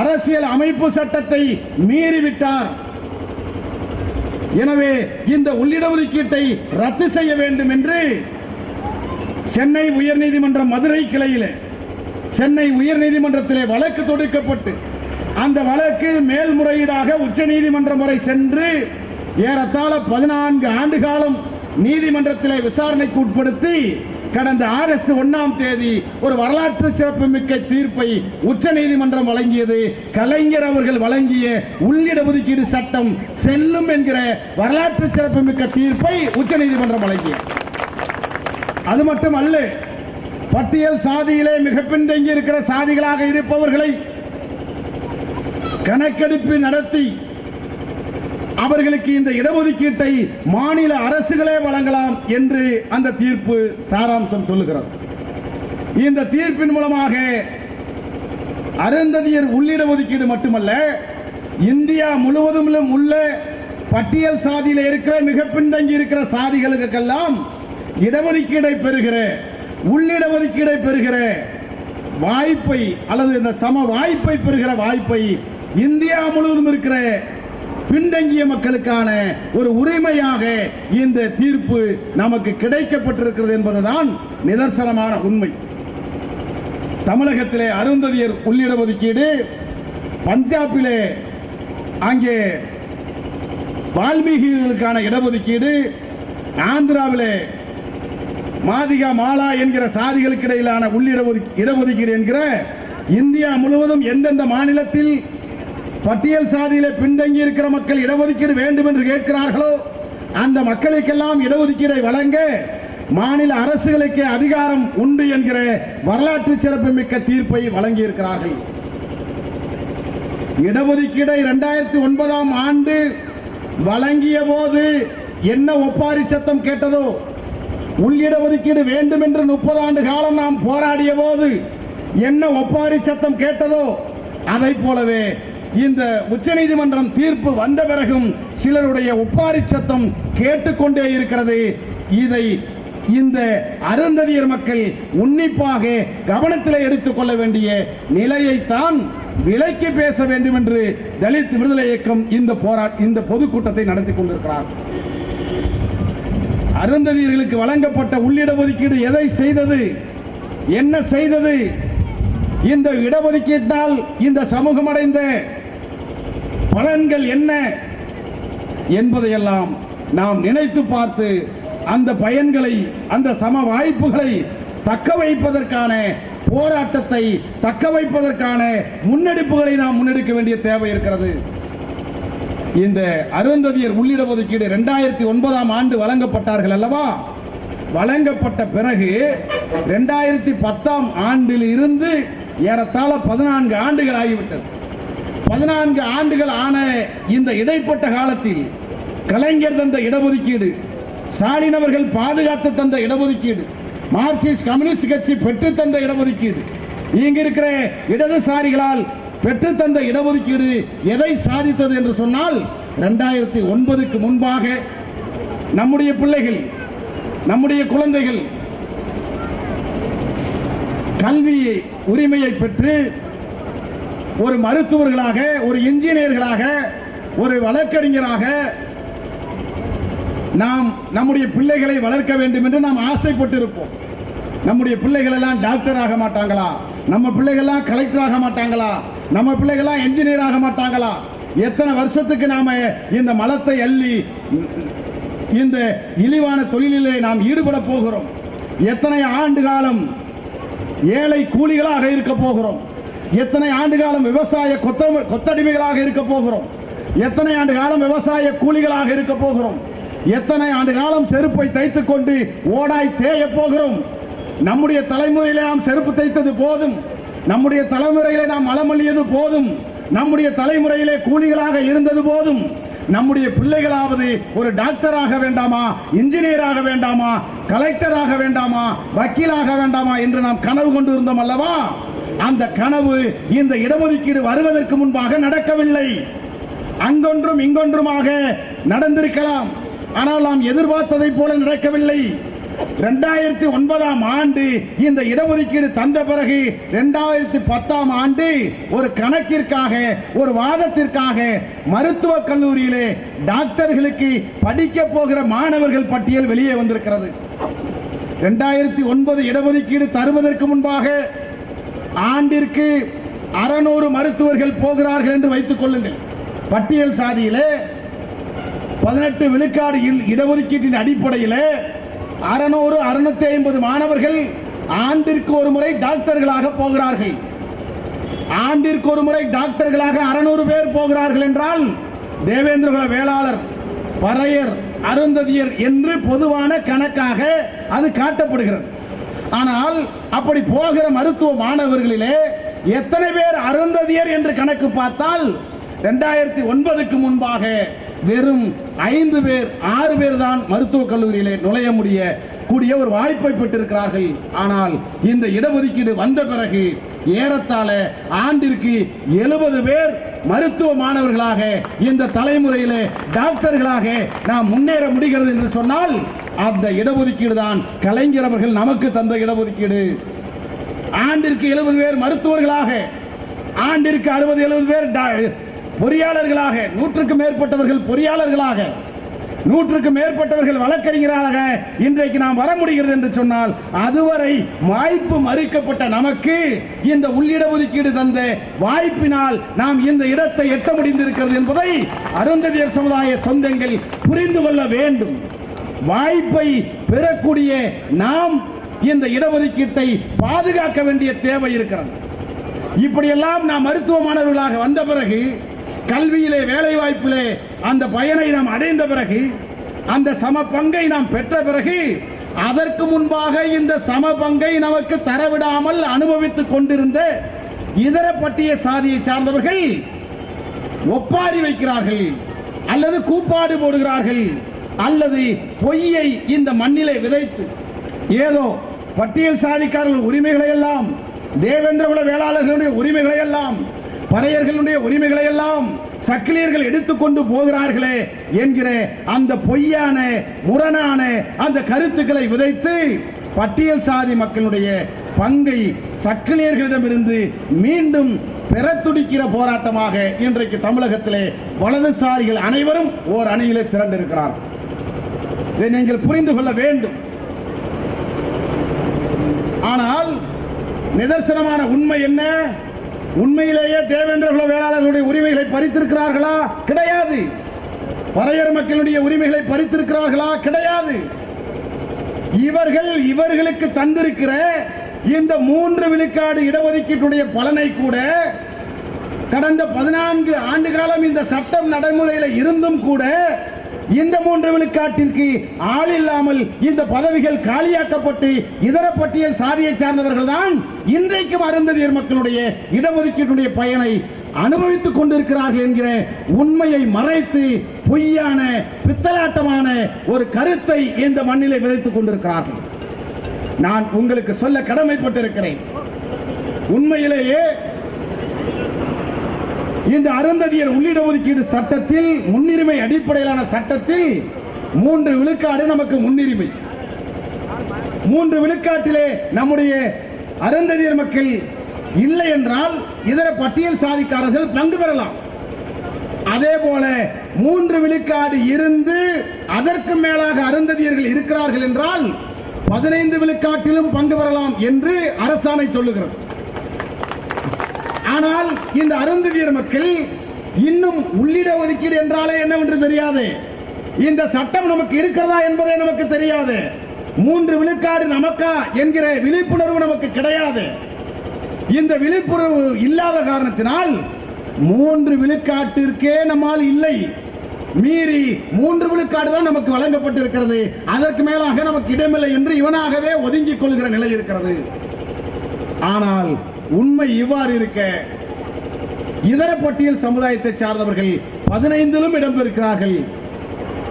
அரசியல் அமைப்பு சட்டத்தை மீறிவிட்டார். எனவே இந்த உள்ளிடஒதுக்கீட்டை ரத்து செய்ய வேண்டும் என்று சென்னை உயர்நீதிமன்ற மதுரை கிளையில் சென்னை உயர்நீதிமன்றத்திலே வழக்கு தொடுக்கப்பட்டு அந்த வழக்கு மேல்முறையீடாக உச்சநீதிமன்றம் வரை சென்று ஏறத்தாழ பதினான்கு ஆண்டு காலம் நீதிமன்றத்திலே விசாரணைக்கு உட்படுத்தி கடந்த ஆகஸ்ட் ஒன்னாம் தேதி ஒரு வரலாற்று சிறப்புமிக்க தீர்ப்பை உச்ச நீதிமன்றம் வழங்கியது. கலைஞர் அவர்கள் வழங்கிய உள்ளிட ஒதுக்கீடு சட்டம் செல்லும் என்கிற வரலாற்று சிறப்புமிக்க தீர்ப்பை உச்ச நீதிமன்றம் வழங்கியது. அது மட்டும் அல்ல பட்டியல் சாதியிலே மிக பின்தங்கி இருக்கிற சாதிகளாக இருப்பவர்களை கணக்கெடுப்பு நடத்தி அவர்களுக்கு இந்த இடஒதுக்கீட்டை மாநில அரசுகளே வழங்கலாம் என்று அந்த தீர்ப்பு சாராம்சம் சொல்லுகிறது. இந்த தீர்ப்பின் மூலமாக அருந்ததியர் உள்ளிட ஒதுக்கீடு மட்டுமல்ல இந்தியா முழுவதும் உள்ள பட்டியல் சாதியில இருக்கிற மிக பின்தங்கி இருக்கிற சாதிகளுக்கெல்லாம் இடஒதுக்கீடை பெறுகிற உள்ளிட ஒதுக்கீடை பெறுகிற வாய்ப்பை அல்லது இந்த சம வாய்ப்பை பெறுகிற வாய்ப்பை இந்தியா முழுவதும் இருக்கிற பின்தங்கிய மக்களுக்கான ஒரு உரிமையாக இந்த தீர்ப்பு நமக்கு கிடைக்கப்பட்டிருக்கிறது என்பதுதான் நிதர்சனமான உண்மை. தமிழகத்திலே அருந்ததியர் உள்ளிட ஒதுக்கீடு பஞ்சாபிலே அங்கே வால்மீகிகளுக்கான இடஒதுக்கீடு ஆந்திராவிலே மாதிகா மாலா என்கிற சாதிகளுக்கு இடையிலான உள்ளிட இடஒதுக்கீடு என்கிற இந்தியா முழுவதும் எந்தெந்த மாநிலத்தில் பட்டியல் சாதியில பின்தங்கி இருக்கிற மக்கள் இடஒதுக்கீடு வேண்டும் என்று கேட்கிறார்களோ அந்த மக்களுக்கெல்லாம் இடஒதுக்கீடை வழங்க மாநில அரசுகளுக்கு அதிகாரம் உண்டு என்கிற வரலாற்று சிறப்புமிக்க தீர்ப்பை வழங்கியிருக்கிறார்கள். இடஒதுக்கீடை இரண்டாயிரத்தி ஒன்பதாம் ஆண்டு வழங்கிய போது என்ன ஒப்பாரி சத்தம் கேட்டதோ உள்ளிட ஒதுக்கீடு வேண்டும் என்று முப்பது ஆண்டு காலம் நாம் போராடிய போது என்ன ஒப்பாரி சத்தம் கேட்டதோ அதை போலவே இந்த உச்சநீதிமன்றம் தீர்ப்பு வந்த பிறகும் சிலருடைய ஒப்பாரி சத்தம் கேட்டுக்கொண்டே இருக்கிறது. இதை இந்த அருந்ததியர் மக்கள் உன்னிப்பாக கவனத்தில் எடுத்துக்கொள்ள வேண்டிய நிலையைத்தான் விலைக்கு பேச வேண்டும் என்று தலித் விடுதலை இயக்கம் இந்த போரா இந்த பொதுக்கூட்டத்தை நடத்தி கொண்டிருக்கிறார். அருந்ததியர்களுக்கு வழங்கப்பட்ட உள்ளிட ஒதுக்கீடு எதை செய்தது? என்ன செய்தது? இந்த இடஒதுக்கீட்டால் இந்த சமூகம் அடைந்த பலன்கள் என்ன என்பதையெல்லாம் நாம் நினைத்து பார்த்து அந்த பயன்களை அந்த சம வாய்ப்புகளை தக்க வைப்பதற்கான போராட்டத்தை தக்க வைப்பதற்கான முன்னெடுப்புகளை நாம் முன்னெடுக்க வேண்டிய தேவை இருக்கிறது. இந்த அருந்ததியர் உள்ளிட ஒதுக்கீடு இரண்டாயிரத்தி ஒன்பதாம் ஆண்டு வழங்கப்பட்டார்கள் அல்லவா? வழங்கப்பட்ட பிறகு இரண்டாயிரத்தி பத்தாம் ஆண்டில் இருந்து ஏறத்தாழ பதினான்கு ஆண்டுகள் ஆகிவிட்டது. பதினான்கு ஆண்டுகள் ஆன இந்த இடைப்பட்ட காலத்தில் கலைஞர் தந்த இடஒதுக்கீடு ஸ்டாலின் அவர்கள் பாதுகாத்து தந்த இடஒதுக்கீடு மார்க்சிஸ்ட் கம்யூனிஸ்ட் கட்சி பெற்று தந்த இடஒதுக்கீடு இங்க இருக்கிற இடதுசாரிகளால் பெற்று தந்த இடஒதுக்கீடு எதை சாதித்தது என்று சொன்னால் இரண்டாயிரத்தி ஒன்பதுக்கு முன்பாக நம்முடைய பிள்ளைகள் நம்முடைய குழந்தைகள் கல்வி உரிமையை பெற்று ஒரு மருத்துவர்களாக ஒரு இன்ஜினியர்களாக ஒரு வழக்கறிஞராக நாம் நம்முடைய பிள்ளைகளை வளர்க்க வேண்டும் என்று நாம் ஆசைப்பட்டிருப்போம். நம்முடைய பிள்ளைகள் எல்லாம் டாக்டர் ஆக மாட்டாங்களா? நம்ம பிள்ளைகள்லாம் கலெக்டர் ஆக மாட்டாங்களா? நம்ம பிள்ளைகள்லாம் என்ஜினியர் ஆக மாட்டாங்களா? எத்தனை வருஷத்துக்கு நாம இந்த மலத்தை அள்ளி இந்த இழிவான தொழிலிலே நாம் ஈடுபட போகிறோம்? எத்தனை ஆண்டு காலம் ஏழை கூலிகளாக இருக்க போகிறோம்? எத்தனை ஆண்டு காலம் விவசாய கொத்த கொத்தடிமைகளாக இருக்க போகிறோம்? எத்தனை ஆண்டு காலம் விவசாய கூலிகளாக இருக்க போகிறோம்? எத்தனை ஆண்டு காலம் செருப்பை தைத்துக் கொண்டு ஓடாய் தேய போகிறோம்? நம்முடைய தலைமுறையிலே நாம் செருப்பு தைத்தது போதும். நம்முடைய தலைமுறையிலே நாம் மலமல்லியது போதும். நம்முடைய தலைமுறையிலே கூலிகளாக இருந்தது போதும். நம்முடைய பிள்ளைகளாவது ஒரு டாக்டராக வேண்டாமா? இன்ஜினியராக வேண்டாமா? கலெக்டராக வேண்டாமா? வக்கீலாக வேண்டாமா? என்று நாம் கனவு கொண்டு இருந்தோம் அல்லவா? அந்த கனவு இந்த இடஒதுக்கீடு வருவதற்கு முன்பாக நடக்கவில்லை. அங்கொன்றும் இங்கொன்றுமாக நடந்திருக்கலாம். ஆனால் நாம் எதிர்பார்த்ததை போல நடக்கவில்லை. இரண்டாயிரத்தி ஒன்பதாம் ஆண்டு இந்த இடஒதுக்கீடு தந்த பிறகு இரண்டாயிரத்தி பத்தாம் ஆண்டு ஒரு கணக்கிற்காக ஒரு வாதத்திற்காக மருத்துவக் கல்லூரியிலே டாக்டர்களுக்கு படிக்க போகிற மாணவர்கள் பட்டியல் வெளியே வந்திருக்கிறது. இரண்டாயிரத்தி ஒன்பது இடஒதுக்கீடு தருவதற்கு முன்பாக ஆண்டிற்கு அறுநூறு மருத்துவர்கள் போகிறார்கள் என்று வைத்துக் கொள்ளுங்கள். பட்டியல் சாதியிலே பதினெட்டு விழுக்காடு இடஒதுக்கீட்டின் அடிப்படையில் அறுநூறு அறுநூத்தி ஐம்பது மாணவர்கள் ஆண்டிற்கு ஒரு முறை டாக்டர்களாக போகிறார்கள். ஆண்டிற்கு ஒரு முறை டாக்டர்களாக அறுநூறு பேர் போகிறார்கள் என்றால் தேவேந்திரகுல வேளாளர் பறையர் அருந்ததியர் என்று பொதுவான கணக்காக அது காட்டப்படுகிறது. ஆனால் அப்படி போகிற மருத்துவ மாணவர்களிலே எத்தனை பேர் அருந்ததியர் என்று கணக்கு பார்த்தால் ரெண்டாயிரத்தி ஒன்பதுக்கு முன்பாக வெறும் ஐந்து பேர் ஆறு பேர் தான் மருத்துவக் கல்லூரியிலே நுழைய முடிய கூடிய ஒரு வாய்ப்பை பெற்றிருக்கிறார்கள். ஆனால் இந்த இடஒதுக்கீடு வந்த பிறகு ஏறத்தாழ ஆண்டிற்கு எழுபது பேர் மருத்துவ மாணவர்களாக இந்த தலைமுறையிலே டாக்டர்களாக நாம் முன்னேற முடிகிறது என்று சொன்னால் அந்த இடஒதுக்கீடு தான் கலைஞர் அவர்கள் நமக்கு தந்த இடஒதுக்கீடு. ஆண்டிற்கு எழுபது பேர் மருத்துவர்களாக ஆண்டிற்கு அறுபது எழுபது பேர் பொறியாளர்களாக நூற்றுக்கு மேற்பட்டவர்கள் பொறியாளர்களாக நூற்றுக்கு மேற்பட்டவர்கள் வழக்கறிஞராக இன்றைக்கு நாம் வர முடிகிறது என்று சொன்னால் அதுவரை வாய்ப்பு மறுக்கப்பட்ட நமக்கு இந்த உள்ளிட ஒதுக்கீடு தந்த வாய்ப்பினால் நாம் இந்த இடத்தை எட்ட முடிந்திருக்கிறது என்பதை அருந்ததியர் சமுதாய சொந்தங்கள் புரிந்து கொள்ள வேண்டும். வாய்ப்பை பெறக்கூடிய நாம் இந்த இடஒதுக்கீட்டை பாதுகாக்க வேண்டிய தேவை இருக்கிறது. இப்படியெல்லாம் நாம் மருத்துவ மாணவர்களாக வந்த பிறகு கல்வியிலே வேலை வாய்ப்பிலே அந்த பயனை நாம் அடைந்த பிறகு அந்த சம பங்கை நாம் பெற்ற பிறகு அதற்கு முன்பாக இந்த சம பங்கை நமக்கு தரவிடாமல் அனுபவித்துக் கொண்டிருந்த இதர பட்டிய சாதியை சார்ந்தவர்கள் ஒப்பாரி வைக்கிறார்கள் அல்லது கூப்பாடு போடுகிறார்கள் அல்லது பொய்யை இந்த மண்ணிலே விதைத்து ஏதோ பட்டியல் சாதிக்காரர்கள் உரிமைகளை எல்லாம் தேவேந்திரகுல வேளாளர்களுடைய உரிமைகளை எல்லாம் பறையர்களுடைய உரிமைகளை எல்லாம் சக்கிலியர்கள் எடுத்துக்கொண்டு போகிறார்களே என்கிற அந்த பொய்யான முரணான அந்த கருத்துக்களை விதைத்து பட்டியல் சாதி மக்களுடைய பங்கை சக்கிலியர்களிடமிருந்து மீண்டும் பெற துடிக்கிற போராட்டமாக இன்றைக்கு தமிழகத்திலே வலதுசாரிகள் அனைவரும் ஓர் அணியிலே திரண்டிருக்கிறார். இதை நீங்கள் புரிந்து கொள்ள வேண்டும். ஆனால் நிதர்சனமான உண்மை என்ன? உண்மையிலேயே தேவேந்திரகுல வேளாளர்களுடைய உரிமைகளை பறித்திருக்கிறார்களா? கிடையாது. பறையர் மக்களுடைய உரிமைகளை பறித்திருக்கிறார்களா? கிடையாது. இவர்கள் இவர்களுக்கு தந்திருக்கிற இந்த மூன்று விழுக்காடு இடஒதுக்கீட்டுடைய பலனை கூட கடந்த பதினான்கு ஆண்டு காலம் இந்த சட்டம் நடைமுறையில் இருந்தும் கூட இந்த மூன்று விழுக்காட்டிற்கு ஆள் இல்லாமல் இந்த பதவிகள் காலியாக்கப்பட்டு இதர பட்டியல் சாதியை சார்ந்தவர்கள் தான் இன்றைக்கும் அருந்ததியர் மக்களுடைய இடஒதுக்கீட்டுடைய பயனை அனுபவித்துக் கொண்டிருக்கிறார்கள் என்கிற உண்மையை மறைத்து பொய்யான பித்தலாட்டமான ஒரு கருத்தை இந்த மண்ணிலே விதைத்துக் கொண்டிருக்கிறார்கள். நான் உங்களுக்கு சொல்ல கடமைப்பட்டிருக்கிறேன். உண்மையிலேயே இந்த அருந்ததியர் உள்ளிட ஒதுக்கீடு சட்டத்தில் முன்னுரிமை அடிப்படையிலான சட்டத்தில் மூன்று விழுக்காடு நமக்கு முன்னுரிமை. மூன்று விழுக்காட்டிலே நம்முடைய அருந்ததியர் மக்கள் இல்லை என்றால் இதர பட்டியல் சாதிக்காரர்கள் பங்கு பெறலாம். அதே போல மூன்று விழுக்காடு இருந்து அதற்கு மேலாக அருந்ததியர்கள் இருக்கிறார்கள் என்றால் பதினைந்து விழுக்காட்டிலும் பங்கு பெறலாம் என்று அரசாணை சொல்லுகிறது. ஆனால் இந்த அருந்ததியர் மக்கள் இன்னும் உள்ளிட ஒதுக்கீடு என்றாலே என்னவென்று தெரியாது? இந்த சட்டம் நமக்கு இருக்கிறதா என்பதே நமக்கு தெரியாது. மூன்று விழுக்காடு நமக்கா என்கிற விழிப்புணர்வு நமக்கு கிடையாது. இந்த விழிப்புணர்வு இல்லாத காரணத்தினால் மூன்று விழுக்காட்டிற்கே நம்மால் இல்லை. மீறி மூன்று விழுக்காடு தான் நமக்கு வழங்கப்பட்டிருக்கிறது. அதற்கு மேலாக நமக்கு இடமில்லை என்று இவனாகவே ஒதுங்கிக் கொள்கிற நிலை இருக்கிறது. ஆனால் உண்மை இவ்வாறு இருக்க இதர பட்டியல் சமுதாயத்தை சார்ந்தவர்கள் பதினைந்திலும் இடம்பெறுகிறார்கள்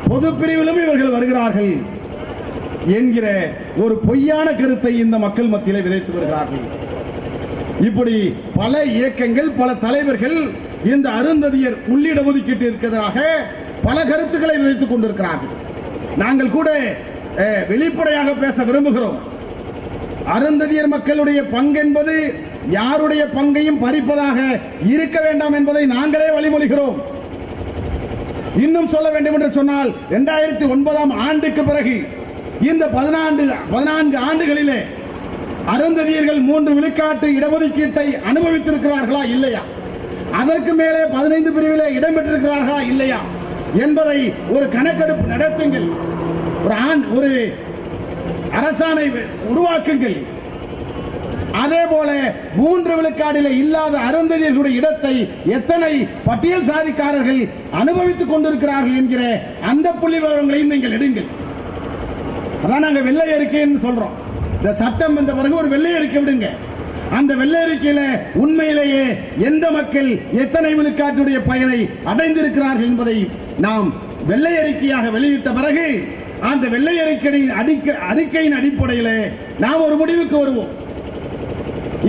பொது பிரிவிலும் இவர்கள் வருகிறார்கள் என்கிற ஒரு பொய்யான கருத்தை இந்த மக்கள் மத்தியில் விதைத்து வருகிறார்கள். இப்படி பல இயக்கங்கள் பல தலைவர்கள் இந்த அருந்ததியர் உள்ளிட ஒதுக்கீட்டு இருக்கிறதாக பல கருத்துக்களை விதைத்துக் கொண்டிருக்கிறார்கள். நாங்கள் கூட வெளிப்படையாக பேச விரும்புகிறோம். அருந்ததியர் மக்களுடைய பங்கு என்பது யாருடைய பங்கையும் பறிப்பதாக இருக்க வேண்டாம் என்பதை நாங்களே வழிமொழிகிறோம். இன்னும் சொல்ல வேண்டும் என்று சொன்னால் இரண்டாயிரத்தி ஒன்பதாம் ஆண்டுக்கு பிறகு இந்த பதினான்கு பதினான்கு ஆண்டுகளிலே அருந்ததியர்கள் மூன்று விழுக்காட்டு இடஒதுக்கீட்டை அனுபவித்திருக்கிறார்களா இல்லையா? அதற்கு மேலே பதினைந்து பிரிவிலே இடம்பெற்றிருக்கிறார்களா இல்லையா? என்பதை ஒரு கணக்கெடுப்பு நடத்துங்கள். ஒரு ஆண் ஒரு அரசாணை உருவாக்குங்கள். அதே போல மூன்று விழுக்காடில இல்லாத அருந்ததியர்களுடைய இடத்தை எத்தனை பட்டியல் சாதிக்காரர்கள் அனுபவித்துக் கொண்டிருக்கிறார்கள் என்கிற அந்த புள்ளி விவரங்களையும் நீங்கள் எடுங்கள். அதான் நாங்க வெள்ளை அறிக்கைன்னு சொல்றோம். இந்த சட்டம் வந்த பிறகு ஒரு வெள்ளை அறிக்கை விடுங்க. அந்த வெள்ளை அறிக்கையில உண்மையிலேயே எந்த மக்கள் எத்தனை விழுக்காட்டுடைய பயனை அடைந்திருக்கிறார்கள் என்பதை நாம் வெள்ளை அறிக்கையாக வெளியிட்ட பிறகு அந்த வெள்ளை அறிக்கையின் அடிக்க அறிக்கையின் அடிப்படையில் நாம் ஒரு முடிவுக்கு வருவோம்.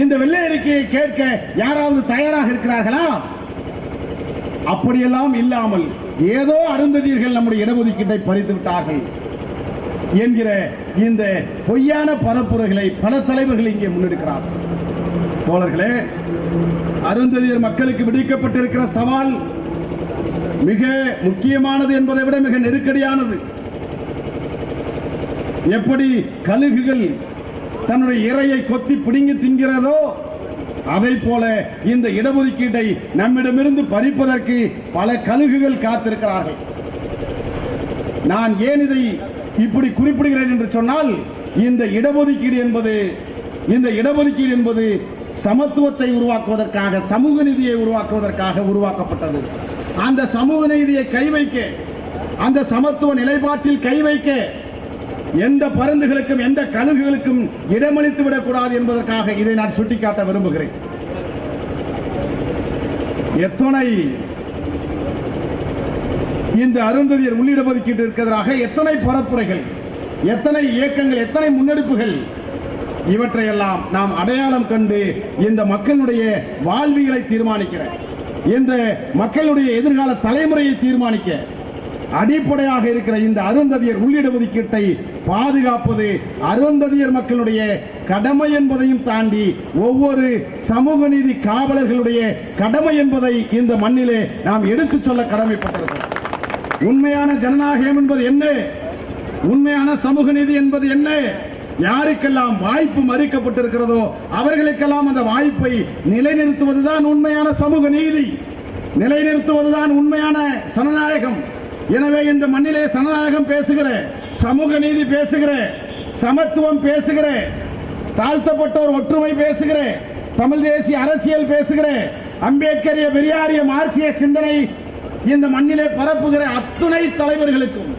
இந்த வெள்ளை அறிக்கையை கேட்க யாராவது தயாராக இருக்கிறார்களா? அப்படியெல்லாம் இல்லாமல் ஏதோ அருந்ததியர்கள் நம்முடைய இடஒதுக்கீட்டை பறித்து விட்டார்கள் என்கிற இந்த பொய்யான பரப்புரைகளை பல தலைவர்கள் இங்கே முன்னெடுக்கிறார். தோழர்களே அருந்ததியர் மக்களுக்கு விடுக்கப்பட்டிருக்கிற சவால் மிக முக்கியமானது என்பதை விட மிக நெருக்கடியானது. எப்படி கழுகுகள் தன்னுடைய இரையை கொத்தி பிடுங்கி திங்கிறதோ அதை போல இந்த இடஒதுக்கீட்டை நம்மிடமிருந்து பறிப்பதற்கு பல கழுகுகள் காத்திருக்கிறார்கள். நான் ஏன் இதை இப்படி குறிப்பிடுகிறேன் என்று சொன்னால் இந்த இடஒதுக்கீடு என்பது இந்த இடஒதுக்கீடு என்பது சமத்துவத்தை உருவாக்குவதற்காக சமூக நீதியை உருவாக்குவதற்காக உருவாக்கப்பட்டது. அந்த சமூக நீதியை கை வைக்க அந்த சமத்துவ நிலைப்பாட்டில் கை வைக்க எந்த பருந்துகளுக்கும் எந்த கழுகுகளுக்கும் இடமளித்து விடக்கூடாது என்பதற்காக இதை நான் சுட்டிக்காட்ட விரும்புகிறேன். எத்தனை இந்த அருந்ததியர் உள்ளிட இருக்கிறதாக எத்தனை பரப்புரைகள் எத்தனை இயக்கங்கள் எத்தனை முன்னெடுப்புகள் இவற்றையெல்லாம் நாம் அடையாளம் கண்டு இந்த மக்களுடைய வாழ்வியலை தீர்மானிக்கிற இந்த மக்களுடைய எதிர்கால தலைமுறையை தீர்மானிக்க அடிப்படையாக இருக்கிற இந்த அருந்ததியர் உள்ளிட ஒதுக்கீட்டை பாதுகாப்பது அருந்ததியர் மக்களுடைய கடமை என்பதையும் தாண்டி ஒவ்வொரு சமூக நீதி காவலர்களுடைய கடமை என்பதை இந்த மண்ணிலே நாம் எடுத்துச் சொல்ல கடமைப்பட்டிருக்கிறோம். உண்மையான ஜனநாயகம் என்பது என்ன? உண்மையான சமூக நீதி என்பது என்ன? யாருக்கெல்லாம் வாய்ப்பு மறுக்கப்பட்டிருக்கிறதோ அவர்களுக்கெல்லாம் அந்த வாய்ப்பை நிலைநிறுத்துவதுதான் உண்மையான சமூக நீதி. நிலைநிறுத்துவதுதான் உண்மையான ஜனநாயகம். எனவே இந்த மண்ணிலே சனநாயகம் பேசுகிற சமூக நீதி பேசுகிற சமத்துவம் பேசுகிற தாழ்த்தப்பட்டோர் ஒற்றுமை பேசுகிற தமிழ் தேசிய அரசியல் பேசுகிற அம்பேத்கரிய பெரியாரிய மார்க்சிய சிந்தனை இந்த மண்ணிலே பரப்புகிற அத்துணை தலைவர்களுக்கும்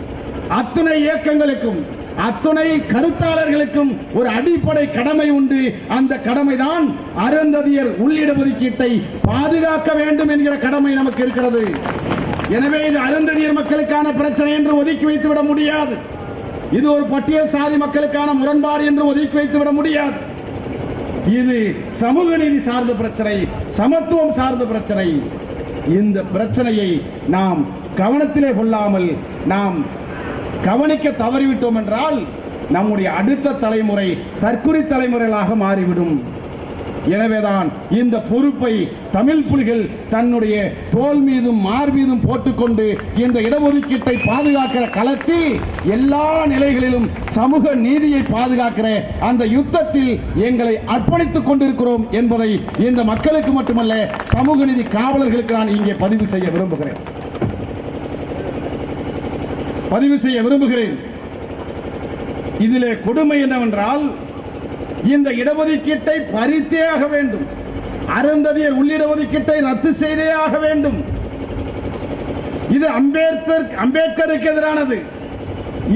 அத்துணை இயக்கங்களுக்கும் அத்துணை கருத்தாளர்களுக்கும் ஒரு அடிப்படை கடமை உண்டு. அந்த கடமைதான் அருந்ததியர் உள்ளிட ஒதுக்கீட்டை பாதுகாக்க வேண்டும் என்கிற கடமை நமக்கு இருக்கிறது. எனவே இது அருந்ததியர் மக்களுக்கான பிரச்சனை என்று ஒதுக்கி வைத்து விட முடியாது. இது ஒரு பட்டியல் சாதி மக்களுக்கான முரண்பாடு என்று ஒதுக்கி வைத்து விட முடியாது. இது சமூக நீதி சார்ந்த பிரச்சனை சமத்துவம் சார்ந்த பிரச்சனை. இந்த பிரச்சனையை நாம் கவனத்திலே கொள்ளாமல் நாம் கவனிக்க தவறிவிட்டோம் என்றால் நம்முடைய அடுத்த தலைமுறை தற்குறி தலைமுறைகளாக மாறிவிடும். எனவேதான் இந்த பொறுப்பை தமிழ் புலிகள் தன்னுடைய தோல் மீதும் மார் மீதும் போட்டுக்கொண்டு இந்த இடஒதுக்கீட்டை பாதுகாக்கிற களத்தில் எல்லா நிலைகளிலும் சமூக நீதியை பாதுகாக்கிற அந்த யுத்தத்தில் எங்களை அர்ப்பணித்துக் கொண்டிருக்கிறோம் என்பதை இந்த மக்களுக்கு மட்டுமல்ல சமூக நீதி காவலர்களுக்கு நான் இங்கே பதிவு செய்ய விரும்புகிறேன். பதிவு செய்ய விரும்புகிறேன். இதிலே கொடுமை என்னவென்றால் இந்த இடஒதுக்கீட்டை பறித்தே ஆக வேண்டும். அருந்ததியர் உள்ளிட ஒதுக்கீட்டை ரத்து செய்தே ஆக வேண்டும். இது அம்பேத்கர் அம்பேத்கருக்கு எதிரானது.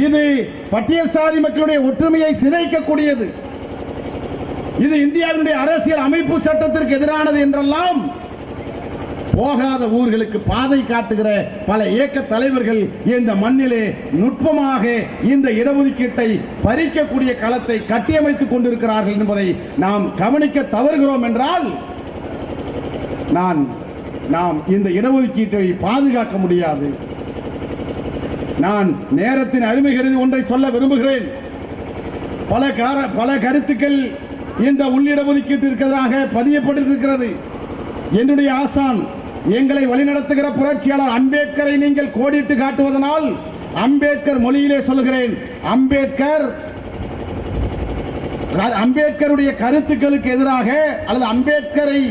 இது பட்டியல் சாதி மக்களுடைய ஒற்றுமையை சிதைக்கக்கூடியது. இது இந்தியாவினுடைய அரசியல் அமைப்பு சட்டத்திற்கு எதிரானது என்றெல்லாம் போகாத ஊர்களுக்கு பாதை காட்டுகிற பல இயக்க தலைவர்கள் இந்த மண்ணிலே நுட்பமாக இந்த இடஒதுக்கீட்டை பறிக்கக்கூடிய களத்தை கட்டியமைத்துக் கொண்டிருக்கிறார்கள் என்பதை நாம் கவனிக்க தவறுகிறோம் என்றால் நான் நாம் இந்த இடஒதுக்கீட்டை பாதுகாக்க முடியாது. நான் நேரத்தின் அருமை கருதி ஒன்றை சொல்ல விரும்புகிறேன். பல கார பல கருத்துக்கள் இந்த உள்ளிட உள்ளிடஒதுக்கீட்டிற்கு எதிராக பதியப்பட்டிருக்கிறது. என்னுடைய ஆசான் எங்களை வழிநடத்துகிற புரட்சியாளர் அம்பேத்கரை நீங்கள் கோடிட்டு காட்டுவதனால் அம்பேத்கர் மொழியிலே சொல்கிறேன் அம்பேத்கர் அம்பேத்கருடைய கருத்துக்களுக்கு எதிராக அல்லது அம்பேத்கரை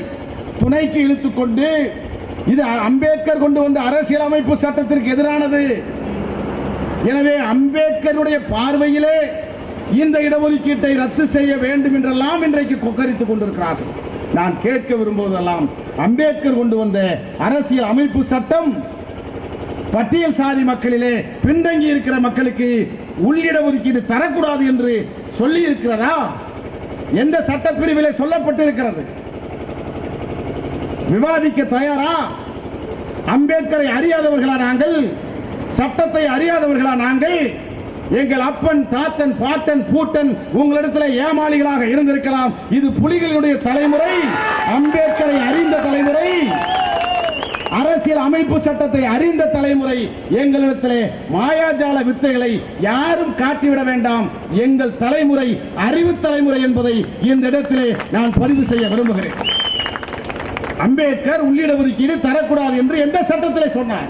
துணைக்கு இழுத்துக் கொண்டு இது அம்பேத்கர் கொண்டு வந்த அரசியலமைப்பு சட்டத்திற்கு எதிரானது. எனவே அம்பேத்கருடைய பார்வையிலே இந்த இடஒதுக்கீட்டை ரத்து செய்ய வேண்டும் என்றெல்லாம் இன்றைக்கு கொக்கரித்துக் கொண்டிருக்கிறார்கள். நான் கேட்க விரும்புவதெல்லாம் அம்பேத்கர் கொண்டு வந்த அரசியல் அமைப்பு சட்டம். பட்டியல் சாதி மக்களிலே பின்தங்கி இருக்கிற மக்களுக்கு உள்ளிட ஒதுக்கீடு தரக்கூடாது என்று சொல்லி இருக்கிறதா எந்த சட்டப்பிரிவிலே சொல்லப்பட்டிருக்கிறது? விவாதிக்க தயாரா? அம்பேத்கரை அறியாதவர்களா நாங்கள்? சட்டத்தை அறியாதவர்களா நாங்கள்? எங்கள் அப்பன் தாத்தன் பாட்டன் பூட்டன் உங்களிடத்தில் ஏமாளிகளாக இருந்திருக்கலாம். இது புலிகளுடைய தலைமுறை அம்பேத்கரை அறிந்த தலைமுறை அரசியல் அமைப்பு சட்டத்தை அறிந்த தலைமுறை. எங்களிடத்திலே மாயாஜால வித்தைகளை யாரும் காட்டிவிட வேண்டாம். எங்கள் தலைமுறை அறிவு தலைமுறை என்பதை இந்த இடத்திலே நான் பதிவு செய்ய விரும்புகிறேன். அம்பேத்கர் உள்ளிட ஒதுக்கீடு தரக்கூடாது என்று எந்த சட்டத்திலே சொன்னார்.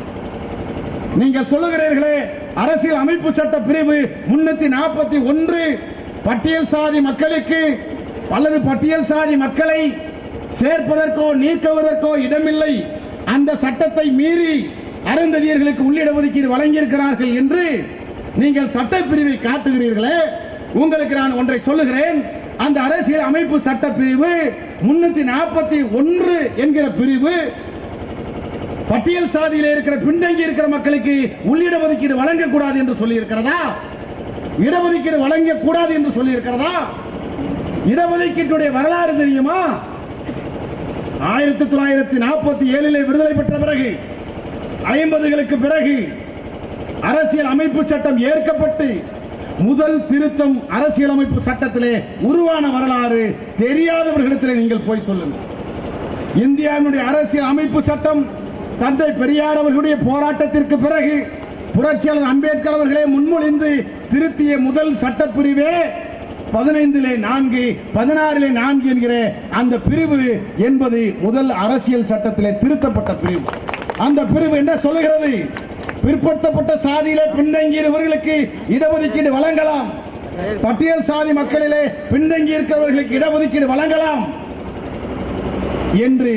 நீங்கள் சொல்லுகிறீர்களே அரசியல் அமைப்பு சட்ட பிரிவு முன்னூத்தி நாற்பத்தி ஒன்று பட்டியல் சாதி மக்களுக்கு அல்லது பட்டியல் சாதி மக்களை சேர்ப்பதற்கோ நீக்குவதற்கோ இடமில்லை. அந்த சட்டத்தை மீறி அருந்ததியர்களுக்கு உள்ளிட ஒதுக்கீடு வழங்கியிருக்கிறார்கள் என்று நீங்கள் சட்டப்பிரிவை காட்டுகிறீர்களே. உங்களுக்கு நான் ஒன்றை சொல்லுகிறேன். அந்த அரசியல் அமைப்பு சட்ட பிரிவு முன்னூத்தி நாற்பத்தி ஒன்று என்கிற பிரிவு பட்டியல் சாதியில் இருக்கிற பின்தங்கி இருக்கிற மக்களுக்கு உள்ளிட ஒதுக்கீடு வழங்கக்கூடாது என்று சொல்லி இருக்கிறதா இடஒதுக்கீடு வழங்கக்கூடாது என்று சொல்லி இருக்கிறதா இடஒதுக்கீட்டுடைய வரலாறு தெரியுமா? ஆயிரத்தி தொள்ளாயிரத்தி நாற்பத்தி ஏழிலே விடுதலை பெற்ற பிறகு ஐம்பதுகளுக்கு பிறகு அரசியல் அமைப்பு சட்டம் ஏற்கப்பட்டு முதல் திருத்தம் அரசியலமைப்பு சட்டத்திலே உருவான வரலாறு தெரியாதவர்களிடத்தில் நீங்கள் போய் சொல்லுங்கள். இந்தியாவினுடைய அரசியல் அமைப்பு சட்டம் தந்தை பெரியார் அவர்களுடைய போராட்டத்திற்கு பிறகு புரட்சியாளர் அம்பேத்கர் அவர்களே முன்மொழிந்து திருத்திய முதல் சட்டப்பிரிவே பதினைந்திலே நான்கு பதினாறிலே நான்கு என்கிற அந்த பிரிவு என்பது முதல் அரசியல் சட்டத்திலே திருத்தப்பட்ட பிரிவு. அந்த பிரிவு என்ன சொல்லுகிறது? பிற்படுத்தப்பட்ட சாதியிலே பின்தங்கியவர்களுக்கு இடஒதுக்கீடு வழங்கலாம். பட்டியல் சாதி மக்களிலே பின்தங்கி இருக்கிறவர்களுக்கு இடஒதுக்கீடு வழங்கலாம். என்று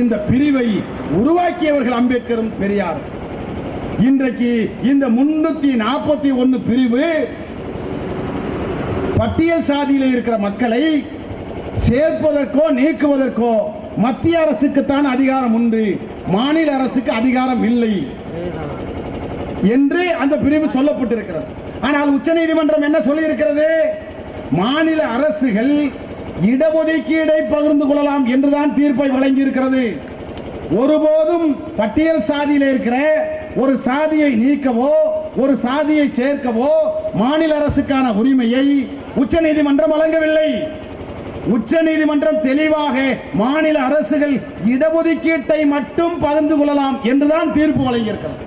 இந்த பிரிவை உருவாக்கியவர்கள் அம்பேத்கரும் பெரியார் இன்றைக்கு இந்த முன்னூத்தி நாற்பத்தி ஒன்னு பிரிவு பட்டியல் சாதியில் இருக்கிற மக்களை சேர்ப்பதற்கோ நீக்குவதற்கோ மத்திய அரசுக்குத்தான் அதிகாரம் உண்டு. மாநில அரசுக்கு அதிகாரம் இல்லை என்று அந்த பிரிவு சொல்லப்பட்டிருக்கிறது. ஆனால் உச்சநீதிமன்றம் என்ன சொல்லி இருக்கிறது மாநில அரசுகள் இடஒதுக்கீடை பகிர்ந்து கொள்ளலாம் என்றுதான் தீர்ப்பை வழங்கி இருக்கிறது ஒருபோதும் பட்டியல் சாதியில் இருக்கிற ஒரு சாதியை நீக்கவோ ஒரு சாதியை சேர்க்கவோ மாநில அரசுக்கான உரிமையை உச்ச நீதிமன்றம் வழங்கவில்லை. உச்ச நீதிமன்றம் தெளிவாக மாநில அரசுகள் இடஒதுக்கீட்டை மட்டும் பகிர்ந்து கொள்ளலாம் என்றுதான் தீர்ப்பு வழங்கியிருக்கிறது.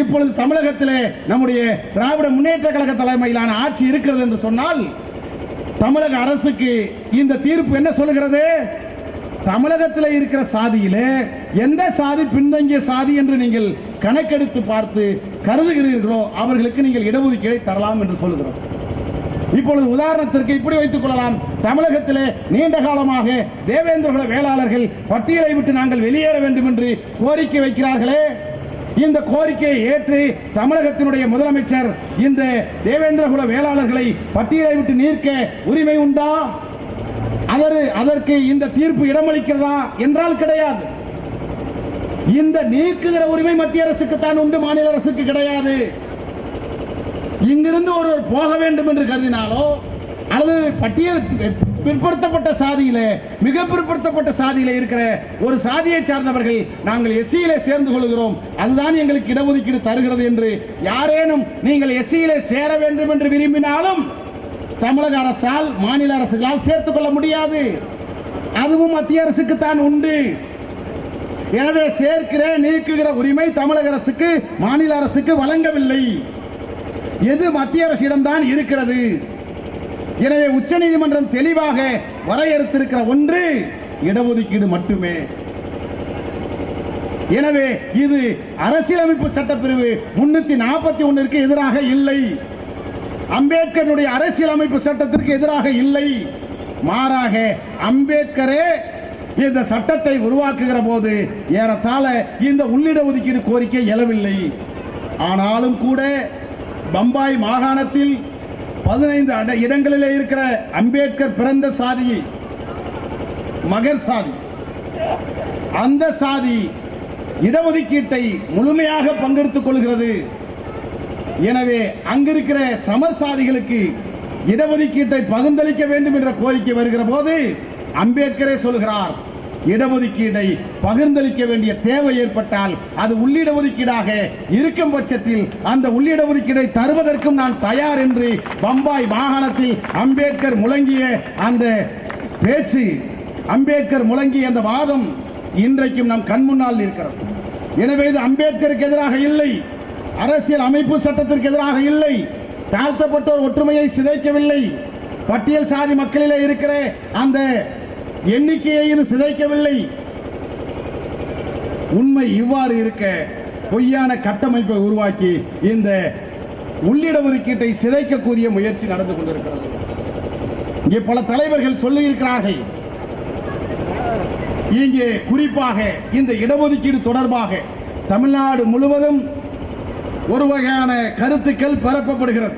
இப்பொழுது தமிழகத்திலே நம்முடைய திராவிட முன்னேற்ற கழக தலைமையிலான ஆட்சி இருக்கிறது என்று சொன்னால் தமிழக அரசுக்கு இந்த தீர்ப்பு என்ன சொல்கிறது தமிழகத்தில் இருக்கிற சாதியிலே எந்த சாதி பின்தங்கிய சாதி என்று நீங்கள் கணக்கெடுத்து பார்த்து கருதுகிறீர்களோ அவர்களுக்கு நீங்கள் இடஒதுக்கீடை தரலாம் என்று சொல்லுகிறோம். இப்பொழுது உதாரணத்திற்கு இப்படி வைத்துக் கொள்ளலாம். தமிழகத்திலே நீண்ட காலமாக தேவேந்திரகுல வேளாளர்கள் பட்டியலை விட்டு நாங்கள் வெளியேற வேண்டும் என்று கோரிக்கை வைக்கிறார்களே. இந்த கோரிக்கையை ஏற்று தமிழகத்தினுடைய முதலமைச்சர் இந்த தேவேந்திரகுல வேளாளர்களை பட்டியலை விட்டு நீர்க்க உரிமை உண்டா? அதற்கு அதற்கு இந்த தீர்ப்பு இடமளிக்கிறதா என்றால் கிடையாது. இந்த நீக்குகிற உரிமை மத்திய அரசுக்கு தான் உண்டு மாநில அரசுக்கு கிடையாது. இங்கிருந்து ஒருவர் போக வேண்டும் என்று கருதினாலோ அல்லது பட்டியல் பிற்படுத்தப்பட்ட சாதியில மிக பிற்படுத்தப்பட்ட சாதியில இருக்கிற ஒரு சாதியை சார்ந்தவர்கள் நாங்கள் எஸ்சியிலே சேர்ந்து கொள்கிறோம். அதுதான் எங்களுக்கு இடஒதுக்கீடு தருகிறது என்று யாரேனும் நீங்கள் எஸ்சியிலே சேர வேண்டும் என்று விரும்பினாலும் தமிழக அரசால் மாநில அரசுகளால் சேர்த்துக் கொள்ள முடியாது. அதுவும் மத்திய அரசுக்கு தான் உண்டு. எனவே சேர்க்கிற நீக்குகிற உரிமை தமிழக அரசுக்கு மாநில அரசுக்கு வழங்கவில்லை. எது மத்திய அரசிடம்தான் இருக்கிறது. எனவே உச்சநீதிமன்றம் தெளிவாக வரையறுத்திருக்கிற ஒன்று இடஒதுக்கீடு மட்டுமே. எனவே இது அரசியலமைப்பு சட்டப்பிரிவு முன்னூத்தி நாற்பத்தி ஒன்னிற்கு எதிராக இல்லை. அம்பேத்கருடைய அரசியலமைப்பு சட்டத்திற்கு எதிராக இல்லை. மாறாக அம்பேத்கரே இந்த சட்டத்தை உருவாக்குகிற போது ஏறத்தாழ இந்த உள்ளிட ஒதுக்கீடு கோரிக்கை எழவில்லை. ஆனாலும் கூட பம்பாய் மாகாணத்தில் பதினைந்து இடங்களிலே இருக்கிற அம்பேத்கர் பிறந்த சாதி மகர் சாதி அந்த சாதி இடஒதுக்கீட்டை முழுமையாக பங்கெடுத்துக் கொள்கிறது. எனவே அங்கிருக்கிற சமர்சாதிகளுக்கு இடஒதுக்கீட்டை பகிர்ந்தளிக்க வேண்டும் என்ற கோரிக்கை வருகிற போது அம்பேத்கரே சொல்கிறார் இடஒதுக்கீடை பகிர்ந்தளிக்க வேண்டிய தேவை ஏற்பட்டால் அது உள்ளிட ஒதுக்கீடாக இருக்கும் பட்சத்தில் அந்த உள்ளிட ஒதுக்கீடை தருவதற்கும் நான் தயார் என்று பம்பாய் மாகாணத்தில் அம்பேத்கர் முழங்கிய அந்த பேச்சு அம்பேத்கர் முழங்கிய அந்த வாதம் இன்றைக்கும் நம் கண் முன்னால் இருக்கிறது எனவே இது அம்பேத்கருக்கு எதிராக இல்லை. அரசியல் அமைப்பு சட்டத்திற்கு எதிராக இல்லை. தாழ்த்தப்பட்டோர் ஒற்றுமையை சிதைக்கவில்லை. பட்டியல் சாதி மக்களிலே இருக்கிற அந்த எண்ணிக்கையை இது சிதைக்கவில்லை. உண்மை இவ்வாறு இருக்க பொய்யான கட்டமைப்பை உருவாக்கி இந்த உள்ளிட ஒதுக்கீட்டை சிதைக்கக்கூடிய முயற்சி நடந்து கொண்டிருக்கிறது. இங்கே பல தலைவர்கள் சொல்லியிருக்கிறார்கள். இங்கே குறிப்பாக இந்த இடஒதுக்கீடு தொடர்பாக தமிழ்நாடு முழுவதும் ஒரு வகையான கருத்துக்கள் பரப்பப்படுகிறது.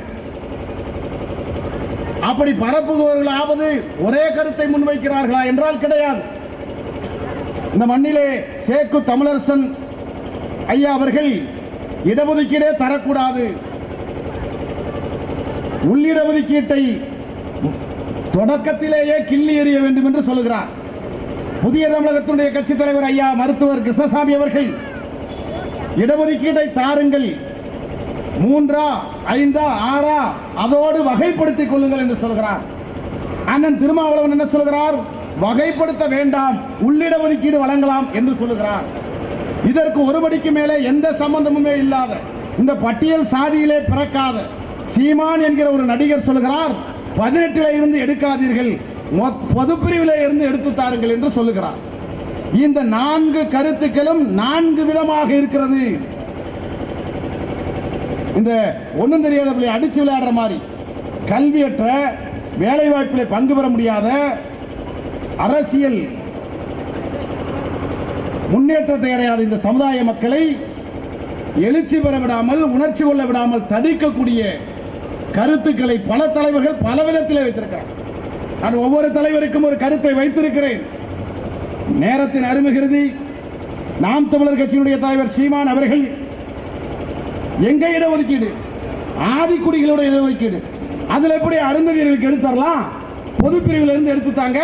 அப்படி பரப்புபவர்களாவது ஒரே கருத்தை முன்வைக்கிறார்களா என்றால் கிடையாது. இந்த மண்ணிலே சேக்கு தமிழரசன் ஐயா அவர்கள் இடஒதுக்கீடே தரக்கூடாது. உள்ளிட ஒதுக்கீட்டை தொடக்கத்திலேயே கிள்ளி எறிய வேண்டும் என்று சொல்லுகிறார். புதிய தமிழகத்தினுடைய கட்சி தலைவர் ஐயா மருத்துவர் கிருஷ்ணசாமி அவர்கள் இடஒதுக்கீட்டை தாருங்கள். மூன்றா ஐந்தா ஆறா அதோடு வகைப்படுத்திக் கொள்ளுங்கள் என்று சொல்கிறார். அண்ணன் திருமாவளவன் என்ன சொல்கிறார்? வகைப்படுத்த வேண்டாம் உள்ளிட ஒதுக்கீடு வழங்கலாம் என்று சொல்லுகிறார். இதற்கு ஒருபடிக்கு மேலே எந்த சம்பந்தமுமே இல்லாத இந்த பட்டியல் சாதியிலே பிறக்காத சீமான் என்கிற ஒரு நடிகர் சொல்லுகிறார் பதினெட்டில இருந்து எடுக்காதீர்கள் மொத்- பொதுப்பிரிவிலே இருந்து எடுத்து தாருங்கள் என்று சொல்லுகிறார். இந்த நான்கு கருத்துக்களும் நான்கு விதமாக இருக்கிறது. இந்த ஒண்ணும் தெரியாத பிள்ளை அடிச்சு விளையாடுற மாதிரி. கல்வியற்ற வேலை வாய்ப்பில் பங்கு பெற முடியாத அரசியல் முன்னேற்றத்தை அடையாத இந்த சமுதாய மக்களை எழுச்சி பெற விடாமல் உணர்ச்சி கொள்ள விடாமல் தடுக்கக்கூடிய கருத்துக்களை பல தலைவர்கள் பல விதத்தில் வைத்திருக்கிறார். நான் ஒவ்வொரு தலைவருக்கும் ஒரு கருத்தை வைத்திருக்கிறேன். நேரத்தின் அருமைகிறது நாம் தமிழர் கட்சியினுடைய தலைவர் சீமான் அவர்கள் எங்க இடஒதுக்கீடு? ஆதிக்குடிகளோட இடஒதுக்கீடு. அதுல எப்படி அருந்ததியர்களுக்கு எடுத்துடலாம் பொது பிரிவில் இருந்து எடுத்துட்டாங்க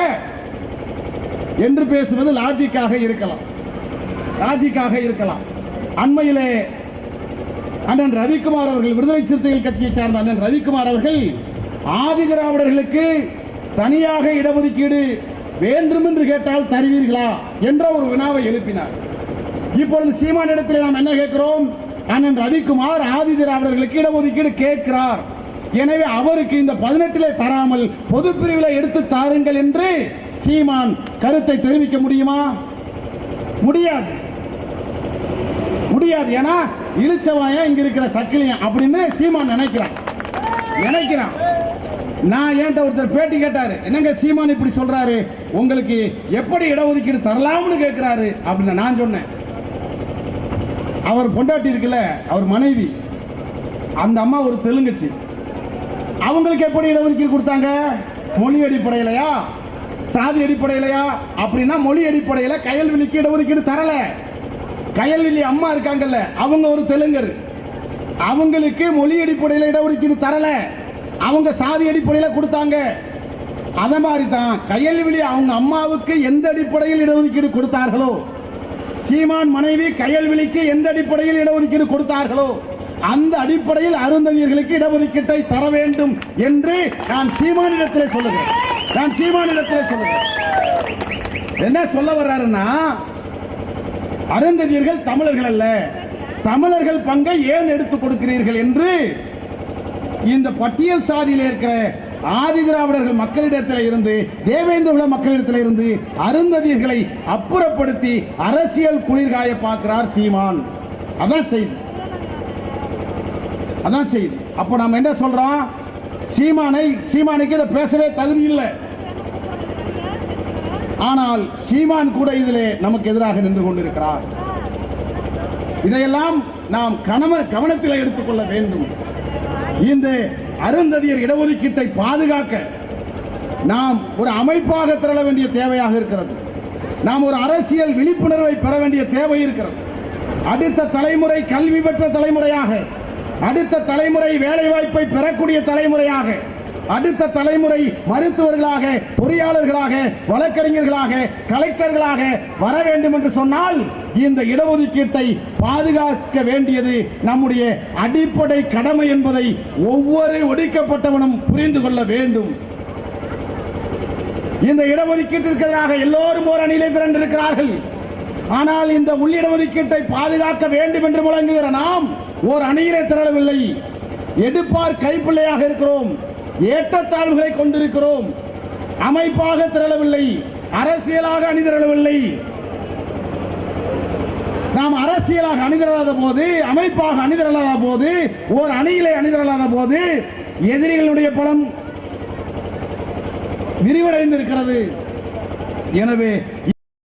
என்று பேசுவது லாஜிக்காக இருக்கலாம். லாஜிக்காக இருக்கலாம். அண்மையிலே அண்ணன் ரவிக்குமார் அவர்கள் விடுதலை சிறுத்தைகள் கட்சியை சார்ந்த அண்ணன் ரவிக்குமார் அவர்கள் ஆதி திராவிடர்களுக்கு தனியாக இடஒதுக்கீடு வேண்டும் என்று கேட்டால் தருவீர்களா? என்ற ஒரு வினாவை எழுப்பினார். இப்பொழுது சீமான் இடத்தில் நாம் என்ன கேட்கிறோம்? அண்ணன் ரவிக்குமார் ஆதி திராவிடர்களுக்கு இடஒதுக்கீடு கேட்கிறார். எனவே அவருக்கு இந்த பதினெட்டிலே தராமல் பொது பிரிவில் எடுத்து தாருங்கள் என்று சீமான் கருத்தை தெரிவிக்க முடியுமா? முடியாது. முடியாது. ஏன்னா இழிச்சவாயம் இங்க இருக்கிற சக்கிலியம் அப்படின்னு சீமான் நினைக்கிறான். நினைக்கிறான். நான் ஏன்ட்ட ஒருத்தர் பேட்டி கேட்டாரு. என்னங்க சீமான் இப்படி சொல்றாரு? உங்களுக்கு எப்படி இடஒதுக்கீடு தரலாம்னு கேட்கிறாரு அப்படின்னு நான் சொன்னேன். அவர் பொண்டாட்டி இருக்குல்ல அவர் மனைவி. அந்த அம்மா ஒரு தெலுங்குச்சி. அவங்களுக்கு எப்படி இடஒதுக்கீடு கொடுத்தாங்க? மொழி அடிப்படையிலையா? சாதி அடிப்படையிலையா? அப்படின்னா மொழி அடிப்படையில கயல்விழிக்கு இடஒதுக்கீடு தரல. கயல்விழி அம்மா இருக்காங்கல்ல அவங்க ஒரு தெலுங்கர். அவங்களுக்கு மொழி அடிப்படையில் இடஒதுக்கீடு தரல. அவங்க சாதி அடிப்படையில் கொடுத்தாங்க. அத மாதிரி தான் கயல்விழி அவங்க அம்மாவுக்கு எந்த அடிப்படையில் இடஒதுக்கீடு கொடுத்தார்களோ சீமான் மனைவி கயல்விழிக்கு எந்த அடிப்படையில் இடஒதுக்கீடு கொடுத்தார்களோ அந்த அடிப்படையில் அருந்ததியர்களுக்கு இடஒதுக்கீட்டை தர வேண்டும் என்று நான் சீமானிடத்திலே சொல்லுகிறேன். நான் சீமானிடத்திலே சொல்லுகிறேன். என்ன சொல்ல வர்றாருன்னா அருந்ததியர்கள் தமிழர்கள் அல்ல. தமிழர்கள் பங்கை ஏன் எடுத்துக் கொடுக்கிறீர்கள் என்று இந்த பட்டியல் சாதியில் இருக்கிற ஆதி திராவிடர்கள் மக்களிடத்தில் இருந்து தேவேந்திர மக்களிடத்தில் இருந்து அருந்ததியர்களை அப்புறப்படுத்தி அரசியல் குளிர்காய பார்க்கிறார் சீமான். அதான் செய்தி. அதான் செய்தி. அப்ப நாம என்ன சொல்றோம்? சீமானை சீமானுக்கு இதை பேசவே தகுதி இல்லை. ஆனால் சீமான் கூட இதிலே நமக்கு எதிராக நின்று கொண்டிருக்கிறார். இதையெல்லாம் நாம் கணவ கவனத்தில் எடுத்துக்கொள்ள வேண்டும். இந்த அருந்ததியர் இடஒதுக்கீட்டை பாதுகாக்க நாம் ஒரு அமைப்பாக திரள வேண்டிய தேவையாக இருக்கிறது. நாம் ஒரு அரசியல் விழிப்புணர்வை பெற வேண்டிய தேவை இருக்கிறது. அடுத்த தலைமுறை கல்வி பெற்ற தலைமுறையாக அடுத்த தலைமுறை வேலைவாய்ப்பை பெறக்கூடிய தலைமுறையாக அடுத்த தலைமுறை மருத்துவர்களாக பொறியாளர்களாக வழக்கறிஞர்களாக கலெக்டர்களாக வர வேண்டும் என்று சொன்னால் இந்த இடஒதுக்கீட்டை பாதுகாக்க வேண்டியது நம்முடைய அடிப்படை கடமை என்பதை ஒவ்வொரு ஒடுக்கப்பட்டவனும் புரிந்து கொள்ள வேண்டும். இந்த இடஒதுக்கீட்டிற்காக எல்லோரும் ஒரு அணியிலே திரண்டிருக்கிறார்கள். ஆனால் இந்த உள்ளிடஒதுக்கீட்டை பாதுகாக்க வேண்டும் என்று முழங்குகிற நாம் ஓர் அணியிலே திரளவில்லை. எடுப்பார் கைப்பிள்ளையாக இருக்கிறோம். ஏற்றத்தாழ்வுகளை கொண்டிருக்கிறோம். அமைப்பாக திரளவில்லை அரசியலாக அணிதிரளவில்லை. நாம் அரசியலாக அணிதிரளாத போது அமைப்பாக அணிதிரளாத போது ஓர் அணியிலே அணிதிரளாத போது எதிரிகளுடைய பலம் விரிவடைந்திருக்கிறது. எனவே